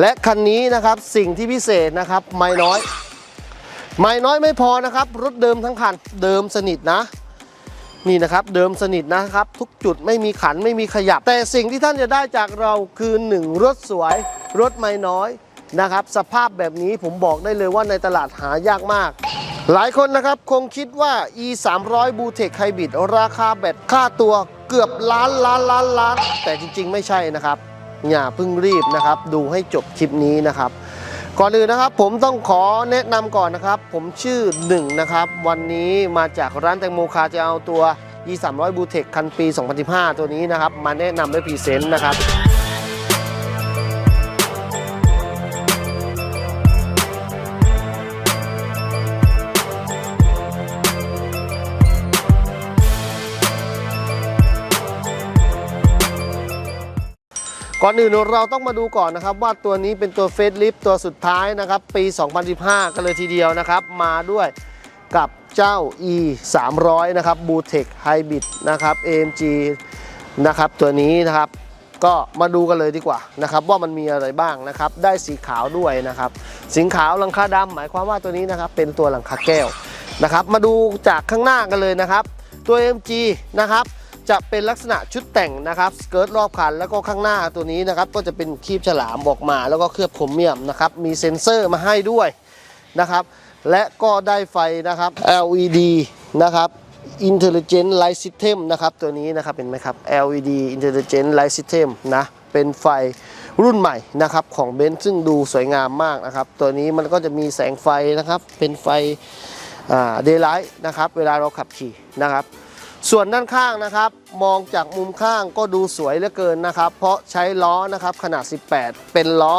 และคันนี้นะครับสิ่งที่พิเศษนะครับไม่น้อย ไม่น้อยไม่พอนะครับรถเดิมทั้งคันเดิมสนิทนะนี่นะครับเดิมสนิทนะครับ ทุกจุดไม่มีขันไม่มีขยับ แต่สิ่งที่ท่านจะได้จากเราคือหนึ่งรถสวย รถไม่น้อยนะครับ สภาพแบบนี้ผมบอกได้เลยว่าในตลาดหายากมาก หลายคนนะครับคงคิดว่า e 3 0 0 b u t e c Hybrid ราคาแบตค่าตัวเกือบล้านล้านล้านล้าน แต่จริง ๆ ไม่ใช่นะครับ อย่าเพิ่งรีบนะครับ ดูให้จบคลิปนี้นะครับ ก่อนอื่นนะครับผมต้องขอแนะนำก่อนนะครับ ผมชื่อหนึ่งนะครับ วันนี้มาจากร้านแตงโมคาจะเอาตัว e 3 0 0 b u t e c คันปี 2015 ตัวนี้นะครับ มาแนะนำด้วยพรีเซนต์นะครับ ก่อนอื่นเราต้องมาดูก่อนนะครับ ว่าตัวนี้เป็นตัวเฟสลิฟตัวสุดท้ายนะครับ ปี 2015 กันเลยทีเดียวนะครับ มาด้วยกับเจ้า e 3 0 0นะครับ b u t e c Hybrid นะครับ AMG นะครับ ตัวนี้นะครับ ก็มาดูกันเลยดีกว่านะครับ ว่ามันมีอะไรบ้างนะครับ ได้สีขาวด้วยนะครับ สีขาวหลังคาดำหมายความว่าตัวนี้นะครับ เป็นตัวหลังคาแก้วนะครับ มาดูจากข้างหน้ากันเลยนะครับ ตัว AMG นะครับ จะเป็นลักษณะชุดแต่งนะครับสเกิร์ตรอบคันแล้วก็ข้างหน้าตัวนี้นะครับก็จะเป็นคีบฉลามออกมาแล้วก็เคลือบโครเมียมนะครับมีเซ็นเซอร์มาให้ด้วยนะครับและก็ได้ไฟนะครับ LED นะครับ Intelligent Light System นะครับตัวนี้นะครับเห็นไหมครับ LED Intelligent Light System นะเป็นไฟรุ่นใหม่นะครับของเบนซ์ซึ่งดูสวยงามมากนะครับ ตัวนี้มันก็จะมีแสงไฟนะครับเป็นไฟเดย์ไลท์นะครับเวลาเราขับขี่นะครับ ส่วนด้านข้างนะครับ มองจากมุมข้างก็ดูสวยเหลือเกินนะครับ เพราะใช้ล้อนะครับขนาด 18 เป็นล้อ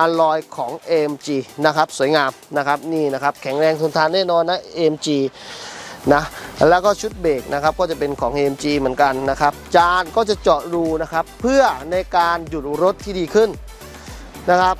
อลลอยของ AMG นะครับ สวยงามนะครับนี่นะครับแข็งแรงทนทานแน่นอนนะ AMG นะแล้วก็ชุดเบรกนะครับก็จะเป็นของ AMG เหมือนกันนะครับ จานก็จะเจาะรูนะครับ เพื่อในการหยุดรถที่ดีขึ้นนะครับ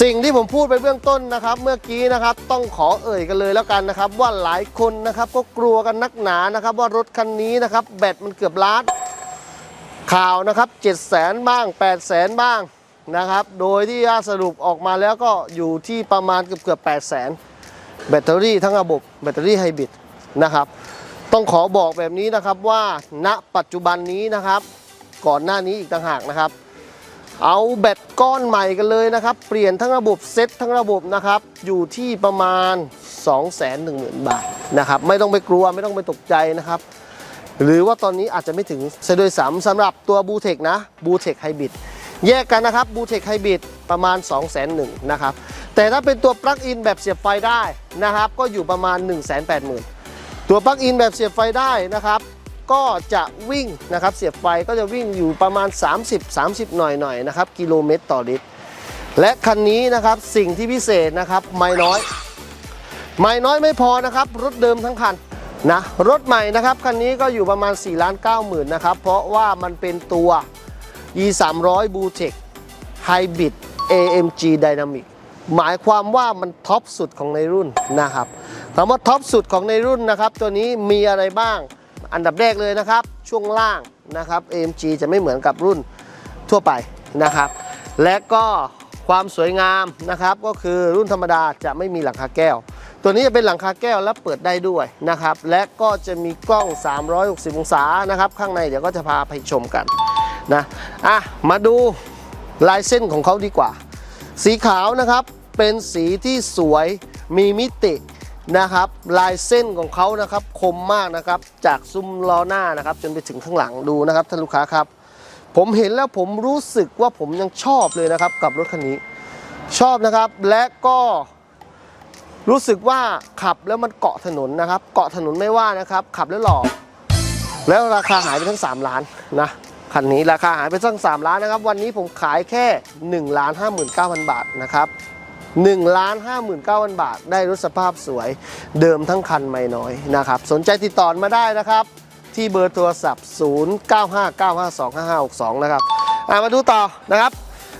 สิ่งที่ผมพูดไปเบื้องต้นนะครับ เมื่อกี้นะครับต้องขอเอ่ยกันเลยแล้วกันนะครับ ว่าหลายคนนะครับก็กลัวกันนักหนานะครับ ว่ารถคันนี้นะครับ แบตมันเกือบล้านข่าวนะครับ7 0 0แสนบ้าง 8 0 0แสนบ้างนะครับ โดยที่สรุปออกมาแล้วก็อยู่ที่ประมาณเกือบเกือบ8 0 0แสนแบตเตอรี่ทั้งระบบแบตเตอรี่ไฮบริดนะครับ ต้องขอบอกแบบนี้นะครับว่าณปัจจุบันนี้นะครับ ก่อนหน้านี้อีกต่างหากนะครับ เอาแบตก้อนใหม่กันเลยนะครับ เปลี่ยนทั้งระบบเซ็ตทั้งระบบนะครับ อยู่ที่ประมาณ 2 1 0 0 0 0 บาทนะครับ ไม่ต้องไปกลัวไม่ต้องไปตกใจนะครับ หรือว่าตอนนี้อาจจะไม่ถึงซะด้วยซ้ำสำหรับตัวบูเทคนะบูเทคไฮบริดแยกกันนะครับบูเทคไฮบริดประมาณ2 1 0 0 0 0นะครับ แต่ถ้าเป็นตัวปลั๊กอินแบบเสียบไฟได้นะครับ ก็อยู่ประมาณ 1 8 0 0 0 0 ตัวปลั๊กอินแบบเสียบไฟได้นะครับ ก็จะวิ่งนะครับเสียบไฟก็จะวิ่งอยู่ประมาณ 30 30 หน่อยๆนะครับกิโลเมตรต่อลิตร และคันนี้นะครับสิ่งที่พิเศษนะครับไม่น้อย ไม่น้อยไม่พอนะครับรถเดิมทั้งคันนะรถใหม่นะครับคันนี้ก็อยู่ประมาณ4ล้าน9หมื่นนะครับเพราะว่ามันเป็นตัว e 3 0 0 b u t e c Hybrid AMG Dynamic หมายความว่ามันท็อปสุดของในรุ่นนะครับคำว่าท็อปสุดของในรุ่นนะครับ ตัวนี้มีอะไรบ้าง อันดับแรกเลยนะครับ ช่วงล่างนะครับ AMG จะไม่เหมือนกับรุ่นทั่วไปนะครับ และก็ความสวยงามนะครับ ก็คือรุ่นธรรมดาจะไม่มีหลังคาแก้ว ตัวนี้จะเป็นหลังคาแก้วและเปิดได้ด้วยนะครับ และก็จะมีกล้อง 360 องศานะครับ ข้างในเดี๋ยวก็จะพาไปชมกันนะอะมาดูลายเส้นของเขาดีกว่า สีขาวนะครับเป็นสีที่สวยมีมิติ นะครับ ลายเส้นของเขานะครับคมมากนะครับ จากซุ้มล้อหน้านะครับ จนไปถึงข้างหลังดูนะครับท่านลูกค้าครับ ผมเห็นแล้วผมรู้สึกว่าผมยังชอบเลยนะครับกับรถคันนี้ ชอบนะครับและก็รู้สึกว่าขับแล้วมันเกาะถนนนะครับ เกาะถนนไม่ว่านะครับ ขับแล้วหล่อแล้วราคาหายไปทั้ง 3 ล้านนะคันนี้ราคาหายไปทั้ง 3 ล้านนะครับ วันนี้ผมขายแค่ 1 ล้าน 59,000 บาทนะครับ 1ล้าน59,000 บาท ได้รถสภาพสวยเดิมทั้งคันไม่น้อยนะครับ สนใจติดต่อมาได้นะครับ ที่เบอร์โทรศัพท์ 0959525562 นะครับมาดูต่อนะครับ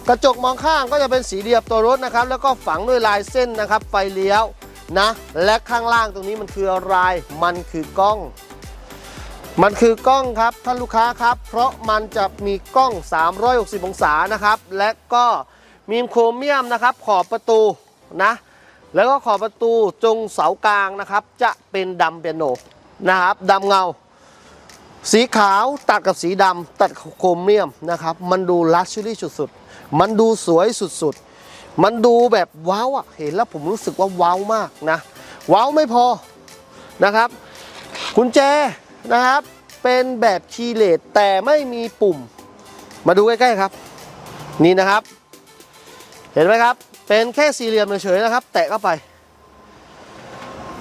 กระจกมองข้างก็จะเป็นสีเรียบตัวรถนะครับ แล้วก็ฝังด้วยลายเส้นนะครับ ไฟเลี้ยวนะ และข้างล่างตรงนี้มันคืออะไร มันคือกล้อง มันคือกล้องครับท่านลูกค้าครับ เพราะมันจะมีกล้อง 360 องศานะครับ และก็ มีโครเมียมนะครับ ขอบประตูนะ แล้วก็ขอบประตูจงเสากลางนะครับ จะเป็นดำเปียโนนะครับดำเงา สีขาวตัดกับสีดำตัดโครเมียมนะครับ มันดูลักชัวรี่สุดๆ มันดูสวยสุดๆ มันดูแบบว้าวอะเห็นแล้วผมรู้สึกว่าว้าวมากนะ ว้าวไม่พอนะครับกุญแจนะครับเป็นแบบคีย์เลสแต่ไม่มีปุ่ม มาดูใกล้ๆครับ นี่นะครับ เห็นไหมครับ เป็นแค่สี่เหลี่ยมเฉยๆนะครับ แตะเข้าไป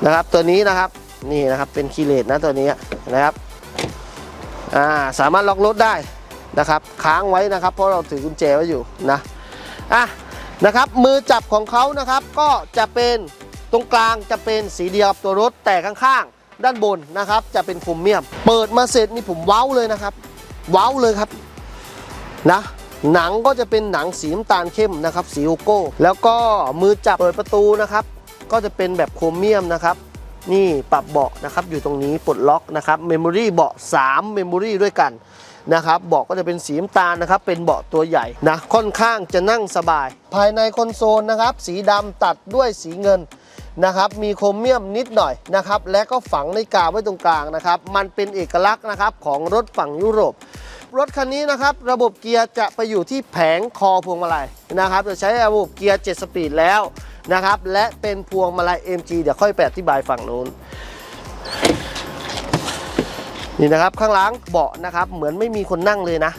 นะครับ ตัวนี้นะครับนี่นะครับเป็นคีเลสนะตัวนี้นะครับอ่าสามารถล็อกรถได้นะครับ ค้างไว้นะครับ เพราะเราถือกุญแจไว้อยู่นะอะนะครับ มือจับของเขานะครับ ก็จะเป็นตรงกลางจะเป็นสีเดียวกับตัวรถแต่ข้างๆ ด้านบนนะครับ จะเป็นโครเมียม เปิดมาเสร็จนี่ผมเว้าเลยนะครับ เว้าเลยครับนะ หนังก็จะเป็นหนังสีน้ำตาลเข้มนะครับสีโอโก้ แล้วก็มือจับเปิดประตูนะครับ ก็จะเป็นแบบโครเมียมนะครับ นี่ปรับเบาะนะครับอยู่ตรงนี้ปลดล็อกนะครับเมมโมรี่เบาะ3เมมโมรี่ด้วยกันนะครับเบาะก็จะเป็นสีน้ำตาลนะครับ เป็นเบาะตัวใหญ่นะค่อนข้างจะนั่งสบาย ภายในคอนโซลนะครับ สีดำตัดด้วยสีเงินนะครับมีโครเมียมนิดหน่อยนะครับและก็ฝังในกาไว้ตรงกลางนะครับ มันเป็นเอกลักษณ์นะครับของรถฝั่งยุโรป รถคันนี้นะครับ ระบบเกียร์จะไปอยู่ที่แผงคอพวงมาลัยนะครับ จะใช้ระบบเกียร์ 7 สปีดแล้วนะครับ และเป็นพวงมาลัย MG เดี๋ยวค่อยไปอธิบายฝั่งนู้น นี่นะครับข้างหล่างเบาะนะครับ เหมือนไม่มีคนนั่งเลยนะ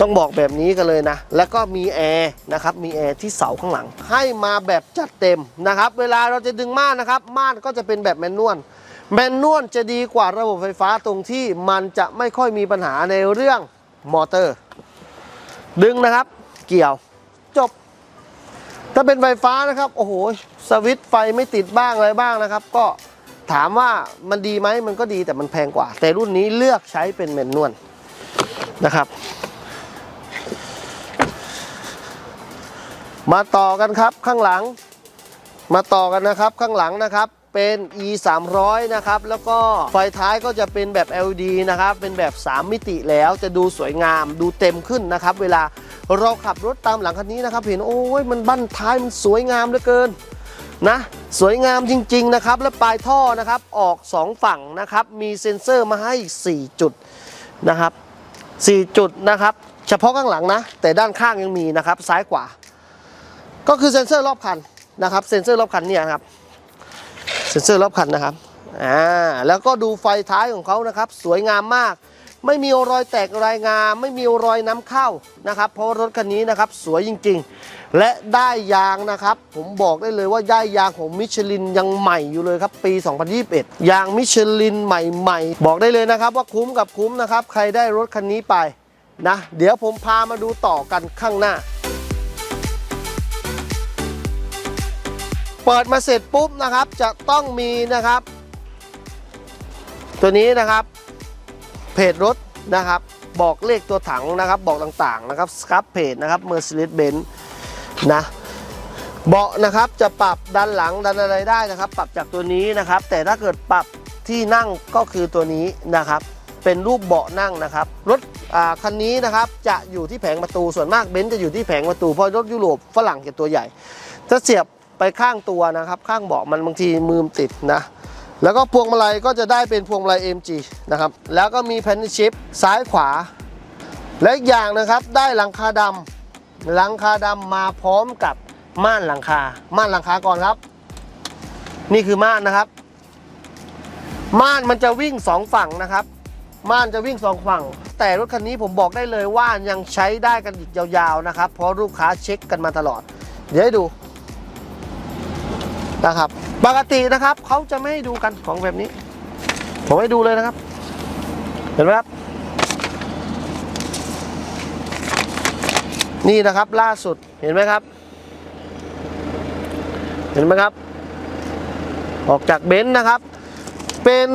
ต้องบอกแบบนี้กันเลยนะ แล้วก็มีแอร์นะครับ มีแอร์ที่เสาข้างหลัง ให้มาแบบจัดเต็มนะครับ เวลาเราจะดึงม่านนะครับ ม่านก็จะเป็นแบบแมนนวล แมนนวลจะดีกว่าระบบไฟฟ้าตรงที่มันจะไม่ค่อยมีปัญหาในเรื่องมอเตอร์ ดึงนะครับ เกี่ยวจบ ถ้าเป็นไฟฟ้านะครับ โอ้โห สวิตไฟไม่ติดบ้างอะไรบ้างนะครับ ก็ถามว่ามันดีไหมมันก็ดีแต่มันแพงกว่า แต่รุ่นนี้เลือกใช้เป็นแมนนวลนะครับ มาต่อกันครับข้างหลัง มาต่อกันนะครับข้างหลังนะครับ เป็น e 3 0 0นะครับ แล้วก็ไฟท้ายก็จะเป็นแบบ LED นะครับ เป็นแบบ 3 มิติแล้วจะดูสวยงาม ดูเต็มขึ้นนะครับ เวลาเราขับรถตามหลังคันนี้นะครับ เห็นโอ้ยมันบั้นท้ายมันสวยงามเหลือเกินนะสวยงามจริง ๆ นะครับ และปลายท่อนะครับออก 2 ฝั่งนะครับ มีเซ็นเซอร์มาให้อีก 4 จุดนะครับ4จุดนะครับ เฉพาะข้างหลังนะ แต่ด้านข้างยังมีนะครับซ้ายขวาก็คือเซ็นเซอร์รอบคันนะครับ เซ็นเซอร์รอบคันเนี่ยครับ เซ็นเซอร์รอบคันนะครับอ่าแล้วก็ดูไฟท้ายของเขานะครับ สวยงามมาก ไม่มีรอยแตกรายงาม ไม่มีรอยน้ำเข้านะครับ เพราะรถคันนี้นะครับสวยจริง ๆ และได้ยางนะครับ ผมบอกได้เลยว่าได้ยางของมิชลินยังใหม่อยู่เลยครับปี 2021 ยางมิชลินใหม่ๆ บอกได้เลยนะครับ ว่าคุ้มกับคุ้มนะครับ ใครได้รถคันนี้ไปนะ เดี๋ยวผมพามาดูต่อกันข้างหน้า เปิดมาเสร็จปุ๊บนะครับ จะต้องมีนะครับ ตัวนี้นะครับ เพจรถนะครับ บอกเลขตัวถังนะครับ บอกต่างๆนะครับสครับเพจนะครับ Mercedes-Benz นะเบาะนะครับจะปรับดันหลังดันอะไรได้นะครับ ปรับจากตัวนี้นะครับ แต่ถ้าเกิดปรับที่นั่งก็คือตัวนี้นะครับ เป็นรูปเบาะนั่งนะครับ รถอ่าคันนี้นะครับจะอยู่ที่แผงประตูส่วนมากเบนซ์จะอยู่ที่แผงประตูเพราะรถยุโรปฝรั่งจะตัวใหญ่ถ้าเสียบ ไปข้างตัวนะครับ ข้างเบาะมันบางทีมือมติดนะแล้วก็พวงมาลัยก็จะได้เป็นพวงมาลัย MG นะครับ แล้วก็มีแพนชิปซ้ายขวา และอีกอย่างนะครับได้หลังคาดำหลังคาดำมาพร้อมกับม่านหลังคา ม่านหลังคาก่อนครับ นี่คือม่านนะครับ ม่านมันจะวิ่งสองฝั่งนะครับ ม่านจะวิ่งสองฝั่ง แต่รถคันนี้ผมบอกได้เลยว่ายังใช้ได้กันอีกยาวๆนะครับ เพราะลูกค้าเช็คกันมาตลอด เดี๋ยวให้ดู นะครับ ปกตินะครับเขาจะไม่ดูกันของแบบนี้ ผมให้ดูเลยนะครับ เห็นไหมครับ นี่นะครับล่าสุดเห็นไหมครับ เห็นไหมครับ ออกจากเบนซ์นะครับ เป็น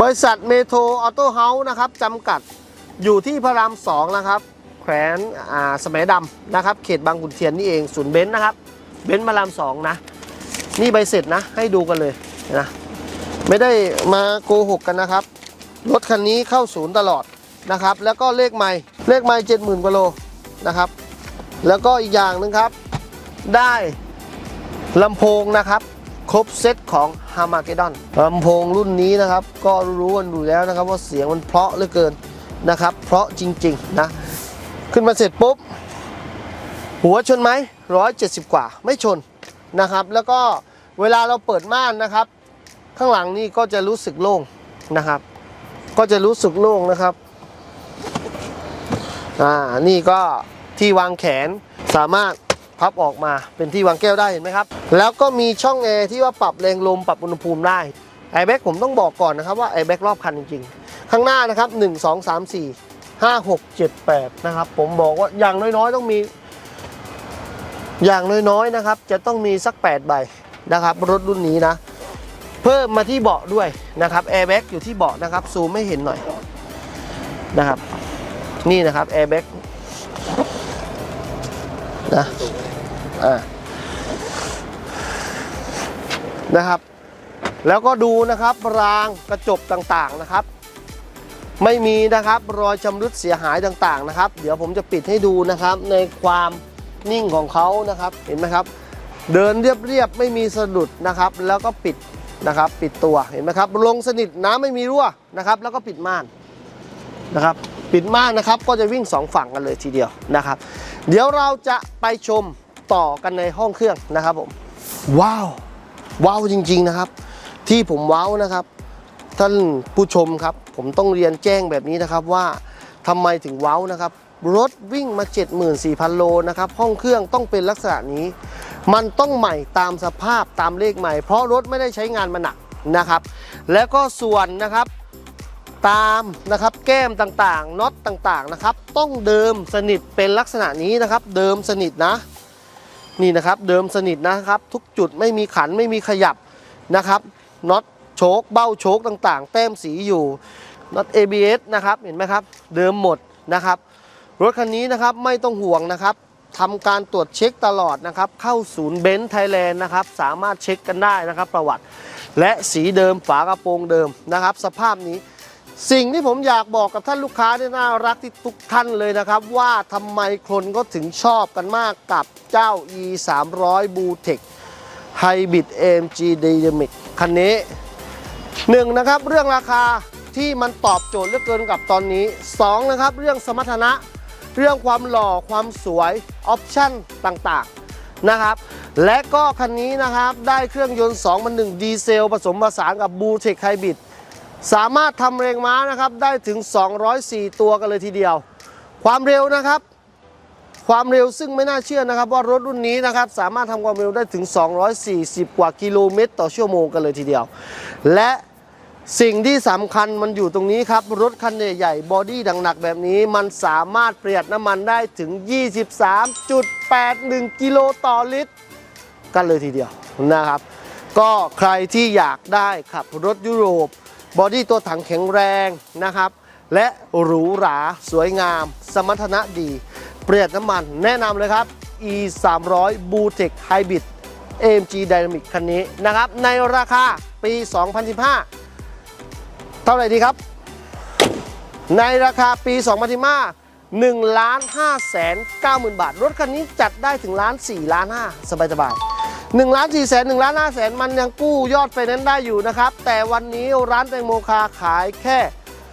บริษัทเมโทรออโต้เฮาส์นะครับจำกัดอยู่ที่พระรามสองนะครับแขวนสมัยดำนะครับ เขตบางขุนเทียนนี่เองศูนย์เบนซ์นะครับ เบนซ์พระรามสองนะ นี่ใบเสร็จนะ ให้ดูกันเลยนะ ไม่ได้มาโกหกกันนะครับ รถคันนี้เข้าศูนย์ตลอดนะครับ แล้วก็เลขไม่เลขไม่เจ็ดหมื่นกว่าโลนะครับ แล้วก็อีกอย่างหนึงครับ ได้ลำโพงนะครับครบเซตของ h a r m a g e d d o n ลำโพงรุ่นนี้นะครับ ก็รู้กันอยู่แล้วนะครับว่าเสียงมันเพราะเหลือเกินนะครับ เพราะจริง ๆ นะ ขึ้นมาเสร็จปุ๊บ หัวชนไหม170กว่าไม่ชนนะครับ แล้วก็เวลาเราเปิดม่านนะครับ ข้างหลังนี่ก็จะรู้สึกโล่งนะครับ ก็จะรู้สึกโล่งนะครับอ่านี่ก็ที่วางแขนสามารถพับออกมาเป็นที่วางแก้วได้เห็นไหมครับ แล้วก็มีช่องแอร์ที่ว่าปรับแรงลมปรับอุณหภูมิได้ไอแบ็กผมต้องบอกก่อนนะครับว่าไอแบ็กรอบคันจริงๆ ข้างหน้านะครับ 1 2 3 4 5 6 7 8 นะครับ ผมบอกว่าอย่างน้อยๆ ต้องมี อย่างน้อยๆนะครับ จะต้องมีสัก 8 ใบนะครับ รถรุ่นนี้นะ เพิ่มมาที่เบาะด้วยนะครับแอร์แบ็กอยู่ที่เบาะนะครับ ซูมไม่เห็นหน่อยนะครับ นี่นะครับแอร์แบ็กนะอ่านะครับ แล้วก็ดูนะครับรางกระจกต่างๆนะครับ ไม่มีนะครับรอยชำรุดเสียหายต่างๆนะครับ เดี๋ยวผมจะปิดให้ดูนะครับในความ นิ่งของเขานะครับเห็นไหมครับ เดินเรียบๆไม่มีสะดุดนะครับ แล้วก็ปิดนะครับ ปิดตัวเห็นไหมครับ ลงสนิทน้ำไม่มีรั่วนะครับ แล้วก็ปิดม่านนะครับ ปิดม่านนะครับก็จะวิ่งสองฝั่งกันเลยทีเดียวนะครับ เดี๋ยวเราจะไปชมต่อกันในห้องเครื่องนะครับผมว้าวว้าวจริง ๆนะครับ ที่ผมว้าวนะครับ ท่านผู้ชมครับ ผมต้องเรียนแจ้งแบบนี้นะครับว่าทำไมถึงว้าวนะครับ รถวิ่งมา 74,000 โลนะครับ ห้องเครื่องต้องเป็นลักษณะนี้ มันต้องใหม่ตามสภาพตามเลขใหม่ เพราะรถไม่ได้ใช้งานมาหนักนะครับ แล้วก็ส่วนนะครับตามนะครับแก้มต่างๆน็อตต่างๆนะครับ ต้องเดิมสนิทเป็นลักษณะนี้นะครับ เดิมสนิทนะ นี่นะครับเดิมสนิทนะครับ ทุกจุดไม่มีขันไม่มีขยับนะครับน็อตโชคเบ้าโชคต่างๆ แต้มสีอยู่น็อต ABS นะครับเห็นไหมครับ เดิมหมดนะครับ รถคันนี้นะครับไม่ต้องห่วงนะครับทำการตรวจเช็คตลอดนะครับ เข้าศูนย์เบนซ์ไทยแลนด์นะครับ สามารถเช็คกันได้นะครับ ประวัติ และสีเดิมฝากระโปรงเดิมนะครับ สภาพนี้ สิ่งที่ผมอยากบอกกับท่านลูกค้าที่น่ารักที่ทุกท่านเลยนะครับ ว่าทำไมคนก็ถึงชอบกันมากกับเจ้า e 3 0 0 b u t e c Hybrid AMG Dynamic คันนี้หนึ่งนะครับ เรื่องราคาที่มันตอบโจทย์เหลือเกินกับตอนนี้สองนะครับ เรื่องสมรรถนะ เรื่องความหล่อความสวยออปชั่นต่างๆนะครับ และก็คันนี้นะครับได้เครื่องยนต์2มัน1ดีเซล ผสมผสานกับ b u t e c Hybrid สามารถทำแรงม้านะครับได้ถึง 204 ตัวกันเลยทีเดียว ความเร็วนะครับ ความเร็วซึ่งไม่น่าเชื่อนะครับ ว่ารถรุ่นนี้นะครับสามารถทำความเร็วได้ถึง 240 กว่ากิโลเมตร ต่อชั่วโมงกันเลยทีเดียว และ สิ่งที่สำคัญมันอยู่ตรงนี้ครับ รถคันใหญ่ๆบอดี้ดังหนักแบบนี้ มันสามารถประหยัดน้ำมันได้ถึง 23.81 กิโลต่อลิตร กันเลยทีเดียวนะครับ ก็ใครที่อยากได้ขับรถยุโรป บอดี้ตัวถังแข็งแรงนะครับ และหรูหราสวยงาม สมรรถนะดี ประหยัดน้ำมันแนะนำเลยครับ e 3 0 0 b u t e c Hybrid AMG Dynamic คันนี้นะครับ ในราคาปี 2015 เท่าไหร่ดีครับ ในราคาปี2015 1ล้าน5แสน9หมื่นบาท รถคันนี้จัดได้ถึงล้าน4ล้าน5สบายสบาย1ล้าน4แสน1ล้าน5แสนมันยังกู้ยอดไฟแนนซ์ได้อยู่นะครับ แต่วันนี้ร้านแตงโมคาขายแค่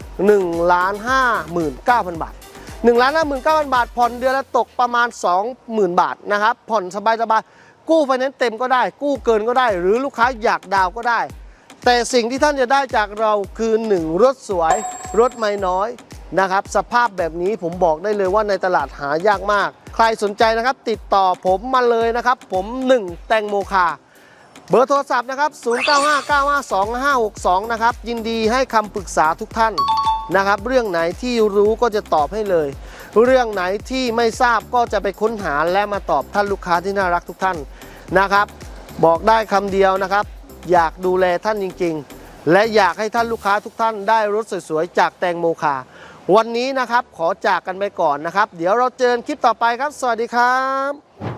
1ล้าน5หมื่น9พันบาท1ล้าน5หมื่น9พันบาท ผ่อนเดือนละตกประมาณ 20,000 บาทนะครับ ผ่อนสบายสบายกู้ไฟแนนซ์เต็มก็ได้ กู้เกินก็ได้ หรือลูกค้าอยากดาวก็ได้ แต่สิ่งที่ท่านจะได้จากเราคือ 1 รถสวย รถไม่น้อยนะครับ สภาพแบบนี้ผมบอกได้เลยว่าในตลาดหายากมาก ใครสนใจนะครับ ติดต่อผมมาเลยนะครับ ผม 1 แตงโมคาเบอร์โทรศัพท์นะครับ 0959525562 นะครับ ยินดีให้คำปรึกษาทุกท่านนะครับ เรื่องไหนที่รู้ก็จะตอบให้เลย เรื่องไหนที่ไม่ทราบก็จะไปค้นหาและมาตอบท่านลูกค้าที่น่ารักทุกท่านนะครับ บอกได้คำเดียวนะครับ อยากดูแลท่านจริง ๆ และอยากให้ท่านลูกค้าทุกท่านได้รถสวยๆจากแตงโมคาวันนี้นะครับขอจากกันไปก่อนนะครับ เดี๋ยวเราเจอกันคลิปต่อไปครับ สวัสดีครับ